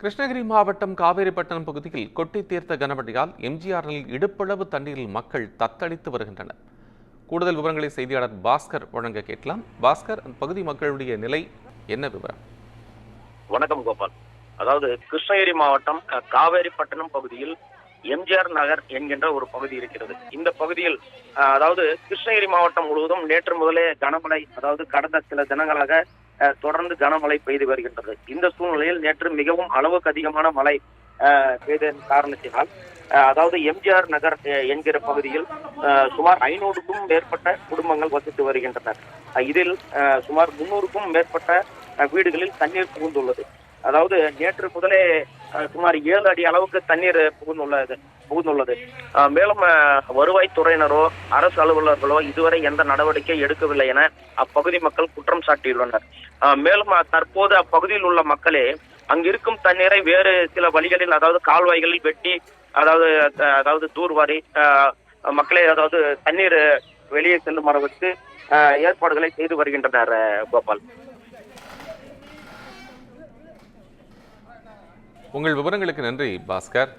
கிருஷ்ணகிரி மாவட்டம் காவேரிப்பட்டினம் பகுதியில் கொட்டி தீர்த்த கனமழையால் எம்ஜிஆரில் இடுப்பளவு தண்ணீரில் மக்கள் தத்தளித்து வருகின்றனர். கூடுதல் விவரங்களை செய்தியாளர் பாஸ்கர் வழங்க கேட்கலாம். பாஸ்கர் அந்த பகுதி மக்களுடைய நிலை என்ன விவரம்? வணக்கம் கோபால். அதாவது கிருஷ்ணகிரி மாவட்டம் அஹ், காவேரிப்பட்டினம் பகுதியில் எம்ஜிஆர் நகர் என்கின்ற ஒரு பகுதி இருக்கிறது. இந்த பகுதியில் அஹ், அதாவது கிருஷ்ணகிரி மாவட்டம் முழுவதும் நேற்று முதலே கனமழை அதாவது கடந்த சில தினங்களாக அஹ், தொடர்ந்து கனமழை பெய்து வருகின்றது. இந்த சூழ்நிலையில் நேற்று மிகவும் அளவுக்கு அதிகமான மழை அஹ், பெய்ததன் காரணத்தினால் அஹ், அதாவது எம்ஜிஆர் நகர் என்கிற பகுதியில் அஹ், சுமார் ஐநூறுக்கும் மேற்பட்ட குடும்பங்கள் வசித்து வருகின்றனர். இதில் சுமார் முன்னூறுக்கும் மேற்பட்ட வீடுகளில் தண்ணீர் புகுந்துள்ளது. அதாவது நேற்று முதலே சுமார் ஏழு அடி அளவுக்கு தண்ணீர் புகுந்துள்ளது புகுந்துள்ளது. மேலும் வருவாய்த்துறையினரோ அரசு அலுவலர்களோ இதுவரை எந்த நடவடிக்கை எடுக்கவில்லை என அப்பகுதி மக்கள் குற்றம் சாட்டியுள்ளனர். மேலும் தற்போது அப்பகுதியில் உள்ள மக்களே அங்கிருக்கும் தண்ணீரை வேறு சில வழிகளில் அதாவது கால்வாய்களில் வெட்டி அதாவது அதாவது தூர்வாரி அஹ், மக்களே அதாவது தண்ணீர் வெளியே செல்லும் அளவுக்கு ஏற்பாடுகளை செய்து வருகின்றனர் கோபால். உங்கள் விவரங்களுக்கு நன்றி பாஸ்கர்.